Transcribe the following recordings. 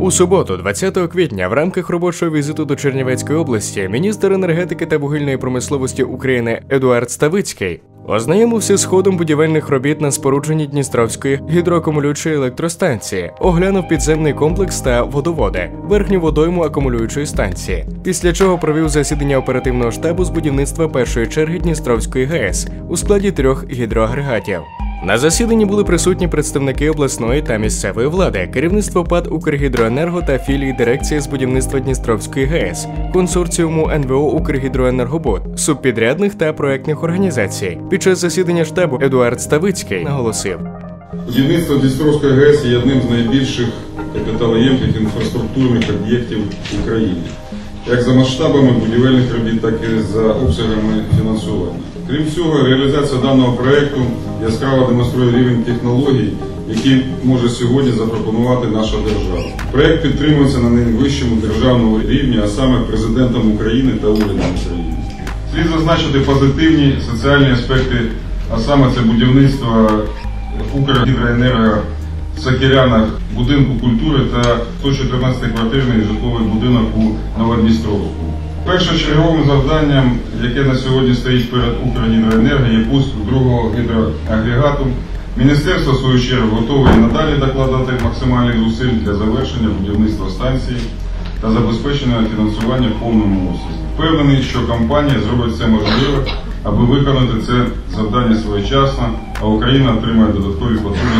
У суботу, 20 квітня, в рамках робочого візиту до Чернівецької області, міністр енергетики та вугільної промисловості України Едуард Ставицький ознайомився з ходом будівельних робіт на спорудженні Дністровської гідроакумулюючої електростанції, оглянув підземний комплекс та водоводи, верхню водойму акумулюючої станції. Після чого провів засідання оперативного штабу з будівництва першої черги Дністровської ГЕС у складі трьох гідроагрегатів. На засіданні були присутні представники обласної та місцевої влади, керівництво ПАД Укргідроенерго та філії дирекції з будівництва Дністровської ГЕС, консорціуму НВО Укргідроенергобуд, субпідрядних та проектних організацій. Під час засідання штабу Едуард Ставицький наголосив. Будівництво Дністровської ГЕС є одним з найбільших капіталоємких інфраструктурних об'єктів в Україні, як за масштабами будівельних робіт, так і за обсягами фінансування. Крім цього, реалізація даного проєкту яскраво демонструє рівень технологій, які може сьогодні запропонувати наша держава. Проєкт підтримується на найвищому державному рівні, а саме президентом України та урядом України. Слід зазначити позитивні соціальні аспекти, а саме це будівництво Укргідроенерго в Сокирянах будинку культури та 114 квартирний житловий будинок у Новодністровську. Першочерговим завданням, яке на сьогодні стоїть перед Укргідроенерго, є пуск другого гідроагрегату. Міністерство, в свою чергу, готове і надалі докладати максимальних зусиль для завершення будівництва станції та забезпечення фінансування в повному обсязі. Впевнений, що компанія зробить все можливе, аби виконати це завдання своєчасно, а Україна отримає додаткові енергетиці.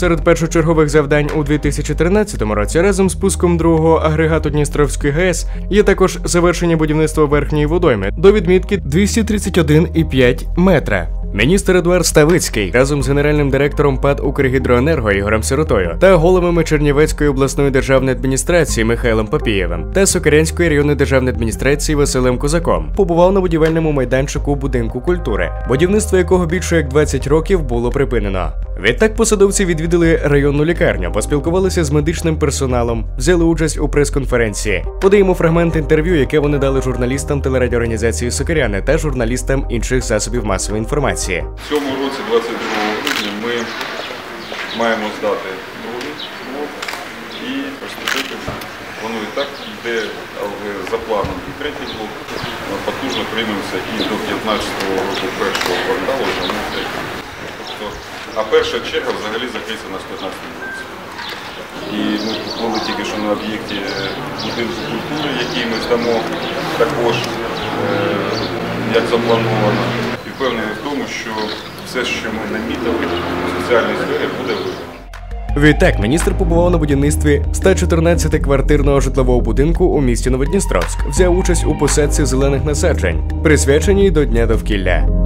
Серед першочергових завдань у 2013 році разом з пуском другого агрегату Дністровської ГЕС є також завершення будівництва верхньої водойми до відмітки 231,5 метра. Міністр Едуард Ставицький разом з генеральним директором ПАД Укргідроенерго Ігорем Сиротою та головами Чернівецької обласної державної адміністрації Михайлом Папієвим та Сокирянської районної державної адміністрації Василем Козаком побував на будівельному майданчику будинку культури, будівництво якого більше як 20 років було припинено. Відтак посадовці відвідали районну лікарню, поспілкувалися з медичним персоналом, взяли участь у прес-конференції. Подаємо фрагмент інтерв'ю, яке вони дали журналістам телерадіоорганізації Сокиряни та журналістам інших засобів масової інформації. В цьому році, 22 грудня, ми маємо здати другий блок і приступити планують так, де але за планом і третій блок ми потужно приймемося і до 15-го року першого кварталу вже ми третій. Тобто, а перша черга взагалі закриється на 15 році. І ми були тільки що на об'єкті будинку культури, який ми здамо також, е, як заплановано. Впевнений в тому, що все, що ми намітили у соціальній сфері, буде виконано. Відтак, міністр побував на будівництві 114-квартирного житлового будинку у місті Новодністровськ, взяв участь у посадці зелених насаджень, присвяченій до Дня довкілля.